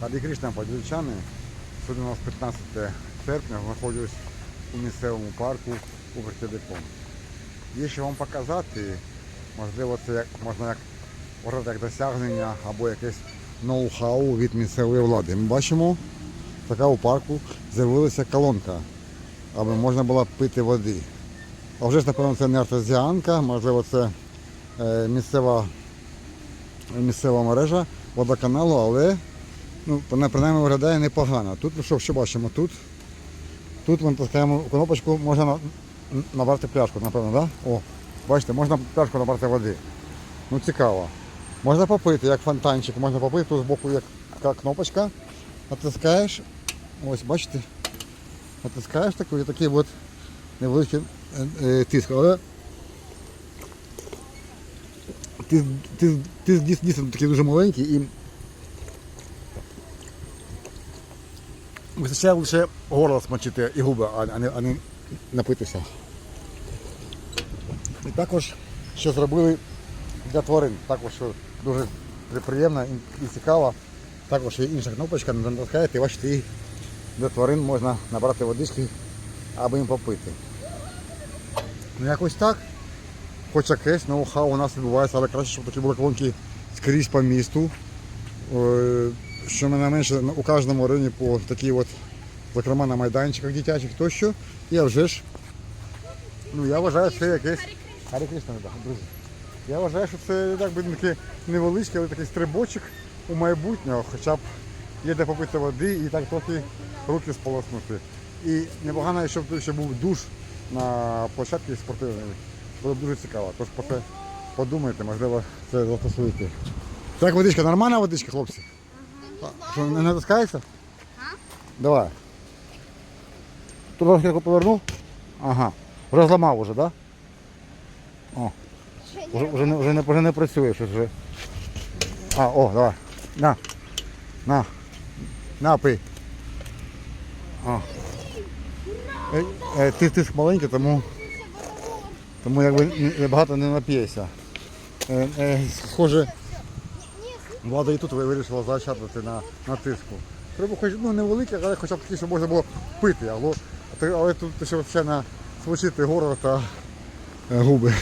Хаді Кришна, подільчани. Сьогодні у нас 15 серпня, знаходжусь у місцевому парку у Вертедиком. Є що вам показати, можливо, це як, можна як, вважати як досягнення або якесь ноу-хау від місцевої влади. Ми бачимо, така у парку з'явилася колонка, аби можна було пити води. А вже ж, напевно, це не артезіанка, можливо, це е, місцева, місцева мережа водоканалу, але ну, вона принаймні виглядає непогано. Тут що, що бачимо? Тут, тут ми натискаємо кнопочку, можна на- набрати пляшку, напевно, да? О, бачите, можна пляшку набрати води. Ну цікаво. Можна попити, як фонтанчик, можна попити, тут збоку як така кнопочка. Натискаєш, ось бачите, натискаєш таку і такий от невеличкий е, е, тиск. Але ти, ти, ти дійсно, дійсно такий дуже маленький і вистачає лише горло смочити і губи, а, не, а не напитися. І також, що зробили для тварин, також дуже приємно і, цікаво. Також є інша кнопочка, натискаєте і бачите, для тварин можна набрати водички, аби їм попити. Ну якось так. Хоч якесь ноу-хау у нас відбувається, але краще, щоб такі були колонки скрізь по місту. Що мене менше у кожному районі по такі от, зокрема на майданчиках дитячих тощо. І а вже ж, ну я вважаю, що це якесь. Харі Кришна, да, друзі. Я вважаю, що це так би такий невеличкий, але такий стрибочок у майбутнього, хоча б є де попити води і так трохи руки сполоснути. І непогано, щоб ще був душ на площадці спортивної. Було б дуже цікаво. Тож про це подумайте, можливо, це застосуєте. Так, водичка, нормальна водичка, хлопці? Що, не натискається? Давай. Тут трошки повернув? Ага. Вже зламав уже, так? Да? О. Вже, вже, не, вже, не, вже не працює щось вже. А, о, давай. На. На. На, пий. О. Е, е, ти, ти ж маленький, тому, тому якби багато не нап'єшся. Е, е, схоже, влада і тут вирішила заощадити на, на тиску. Треба хоч ну, невелике, але хоча б таке, щоб можна було пити, але, але тут ще взагалі смочити горло та е, губи.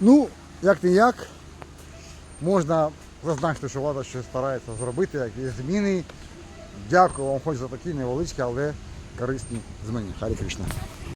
Ну, як не як, можна зазначити, що влада щось старається зробити, якісь зміни. Дякую вам хоч за такі невеличкі, але корисні зміни. Харі Кришна.